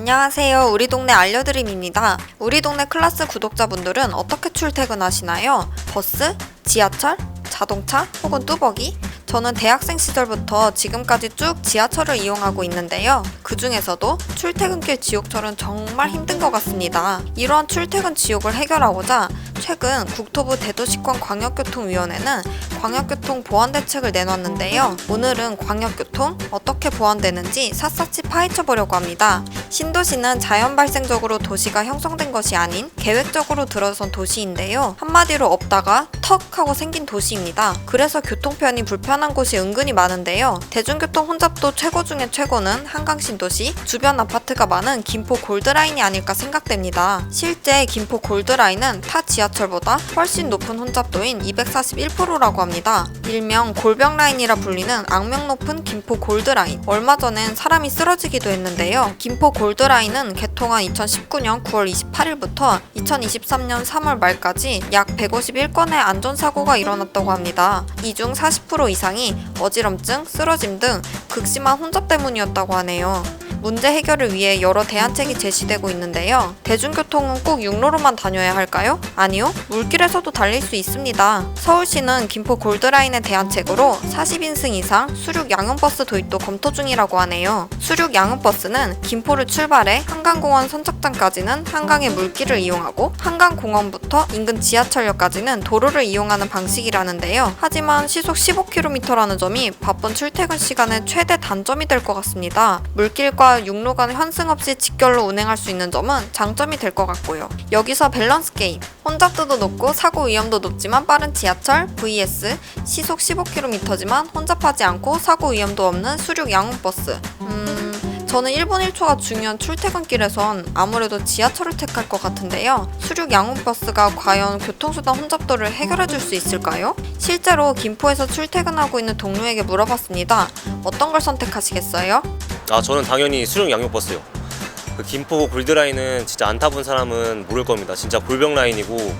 안녕하세요. 우리 동네 알려드림입니다. 우리 동네 클라스 구독자분들은 어떻게 출퇴근하시나요? 버스? 지하철? 자동차? 혹은 뚜벅이? 저는 대학생 시절부터 지금까지 쭉 지하철을 이용하고 있는데요. 그 중에서도 출퇴근길 지옥철은 정말 힘든 것 같습니다. 이러한 출퇴근 지옥을 해결하고자 최근 국토부 대도시권 광역교통위원회는 광역교통 보안 대책을 내놨는데요. 오늘은 광역교통 어떻게 보완되는지 샅샅이 파헤쳐 보려고 합니다. 신도시는 자연 발생적으로 도시가 형성된 것이 아닌 계획적으로 들어선 도시인데요. 한마디로 없다가 턱 하고 생긴 도시입니다. 그래서 교통편이 불편한 곳이 은근히 많은데요. 대중교통 혼잡도 최고 중에 최고는 한강 신도시, 주변 아파트가 많은 김포 골드라인이 아닐까 생각됩니다. 실제 김포 골드라인은 타 지하철보다 훨씬 높은 혼잡도인 241%라고 합니다. 일명 골병라인이라 불리는 악명 높은 김포 골드라인. 얼마 전엔 사람이 쓰러지 기도 했는데요. 김포 골드라인은 개통한 2019년 9월 28일부터 2023년 3월 말까지 약 151건의 안전사고가 일어났다고 합니다. 이 중 40% 이상이 어지럼증, 쓰러짐 등 극심한 혼잡 때문이었다고 하네요. 문제 해결을 위해 여러 대안책이 제시되고 있는데요. 대중교통은 꼭 육로로만 다녀야 할까요? 아니요. 물길에서도 달릴 수 있습니다. 서울시는 김포 골드라인의 대안책으로 40인승 이상 수륙 양용버스 도입도 검토 중이라고 하네요. 수륙 양용버스는 김포를 출발해 한강공원 선착장까지는 한강의 물길을 이용하고 한강공원부터 인근 지하철역까지는 도로를 이용하는 방식이라는데요. 하지만 시속 15km라는 점이 바쁜 출퇴근 시간의 최대 단점이 될 것 같습니다. 물길과 육로 간 환승 없이 직결로 운행할 수 있는 점은 장점이 될 것 같고요. 여기서 밸런스 게임. 혼잡도도 높고 사고 위험도 높지만 빠른 지하철 vs 시속 15km지만 혼잡하지 않고 사고 위험도 없는 수륙 양용버스. 음, 저는 1분 1초가 중요한 출퇴근길에선 아무래도 지하철을 택할 것 같은데요. 수륙 양용버스가 과연 교통수단 혼잡도를 해결해 줄 수 있을까요? 실제로 김포에서 출퇴근하고 있는 동료에게 물어봤습니다. 어떤 걸 선택하시겠어요? 아 저는 당연히 수령 양육버스요. 그 김포 골드라인은 진짜 안 타본 사람은 모를 겁니다. 진짜 골병 라인이고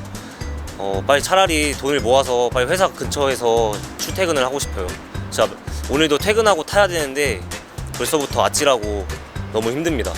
어 빨리 차라리 돈을 모아서 빨리 회사 근처에서 출퇴근을 하고 싶어요. 진짜 오늘도 퇴근하고 타야 되는데 벌써부터 아찔하고 너무 힘듭니다.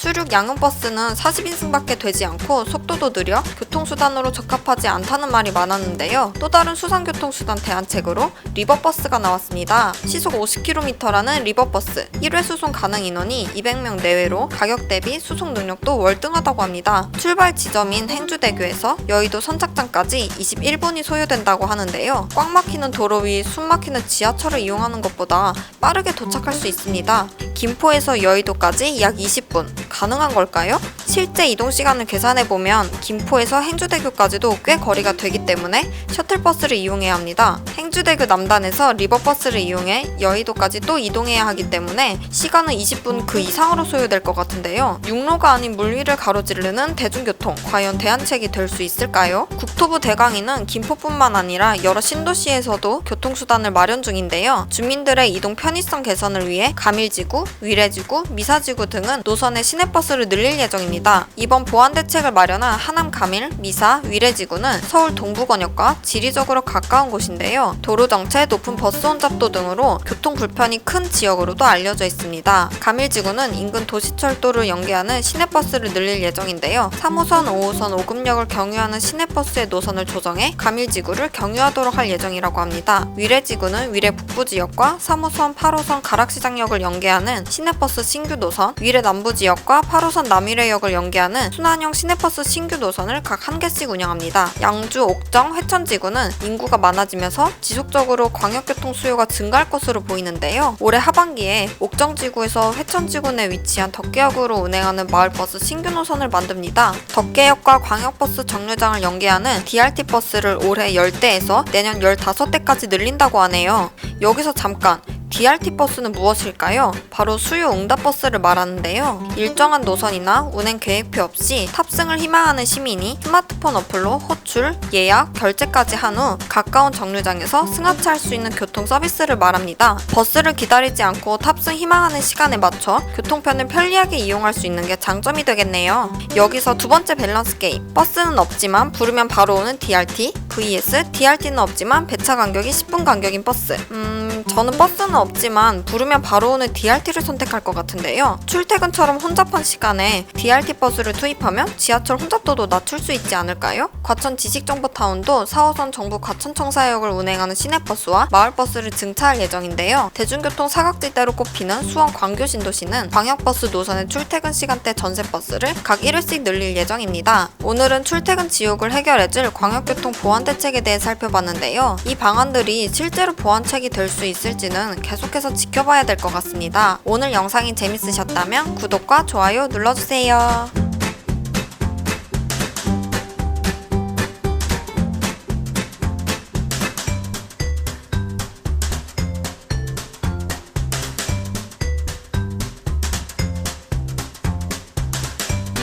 수륙 양용버스는 40인승밖에 되지 않고 속도도 느려 교통수단으로 적합하지 않다는 말이 많았는데요. 또 다른 수상교통수단 대안책으로 리버버스가 나왔습니다. 시속 50km라는 리버버스. 1회 수송 가능 인원이 200명 내외로 가격 대비 수송 능력도 월등하다고 합니다. 출발 지점인 행주대교에서 여의도 선착장까지 21분이 소요된다고 하는데요. 꽉 막히는 도로 위 숨 막히는 지하철을 이용하는 것보다 빠르게 도착할 수 있습니다. 김포에서 여의도까지 약 20분. 가능한 걸까요? 실제 이동 시간을 계산해 보면 김포에서 행주대교까지도 꽤 거리가 되기 때문에 셔틀버스를 이용해야 합니다. 행주대교 남단에서 리버버스를 이용해 여의도까지 또 이동해야 하기 때문에 시간은 20분 그 이상으로 소요될 것 같은데요. 육로가 아닌 물 위를 가로지르는 대중교통 과연 대안책이 될 수 있을까요? 국토부 대강위는 김포뿐만 아니라 여러 신도시에서도 교통수단을 마련 중인데요. 주민들의 이동 편의성 개선을 위해 가밀지구, 위례지구, 미사지구 등은 노선의 시내버스를 늘릴 예정입니다. 이번 보안 대책을 마련한 하남 가밀, 미사, 위례지구는 서울 동부권역과 지리적으로 가까운 곳인데요. 도로 정체, 높은 버스 혼잡도 등으로 교통 불편이 큰 지역으로도 알려져 있습니다. 가밀지구는 인근 도시철도를 연계하는 시내버스를 늘릴 예정인데요. 3호선, 5호선, 5급역을 경유하는 시내버스의 노선을 조정해 가밀지구를 경유하도록 할 예정이라고 합니다. 위례지구는 위례 북부 지역과 3호선, 8호선 가락시장역을 연계하는 시내버스 신규 노선, 위례 남부 지역과 8호선 남위례역을 연계하는 순환형 시내버스 신규 노선을 각 한 개씩 운영합니다. 양주, 옥정, 회천지구는 인구가 많아지면서 지속적으로 광역교통 수요가 증가할 것으로 보이는데요. 올해 하반기에 옥정지구에서 회천지구 내 위치한 덕계역으로 운행하는 마을버스 신규 노선을 만듭니다. 덕계역과 광역버스 정류장을 연계하는 DRT 버스를 올해 10대에서 내년 15대까지 늘린다고 하네요. 여기서 잠깐 DRT 버스는 무엇일까요? 바로 수요 응답 버스를 말하는데요. 일정한 노선이나 운행 계획표 없이 탑승을 희망하는 시민이 스마트폰 어플로 호출, 예약, 결제까지 한 후 가까운 정류장에서 승하차할 수 있는 교통 서비스를 말합니다. 버스를 기다리지 않고 탑승 희망하는 시간에 맞춰 교통편을 편리하게 이용할 수 있는 게 장점이 되겠네요. 여기서 두 번째 밸런스 게임. 버스는 없지만 부르면 바로 오는 DRT vs DRT는 없지만 배차 간격이 10분 간격인 버스. 음, 음, 저는 버스는 없지만 부르면 바로 오는 DRT를 선택할 것 같은데요. 출퇴근처럼 혼잡한 시간에 DRT 버스를 투입하면 지하철 혼잡도도 낮출 수 있지 않을까요? 과천 지식정보타운도 4호선 정부 과천청사역을 운행하는 시내버스와 마을버스를 증차할 예정인데요. 대중교통 사각지대로 꼽히는 수원 광교신도시는 광역버스 노선의 출퇴근 시간대 전세버스를 각 1회씩 늘릴 예정입니다. 오늘은 출퇴근 지옥을 해결해줄 광역교통 보안 대책에 대해 살펴봤는데요. 이 방안들이 실제로 보완책이 될 수 있을지는 계속해서 지켜봐야 될 것 같습니다. 오늘 영상이 재밌으셨다면 구독과 좋아요 눌러주세요.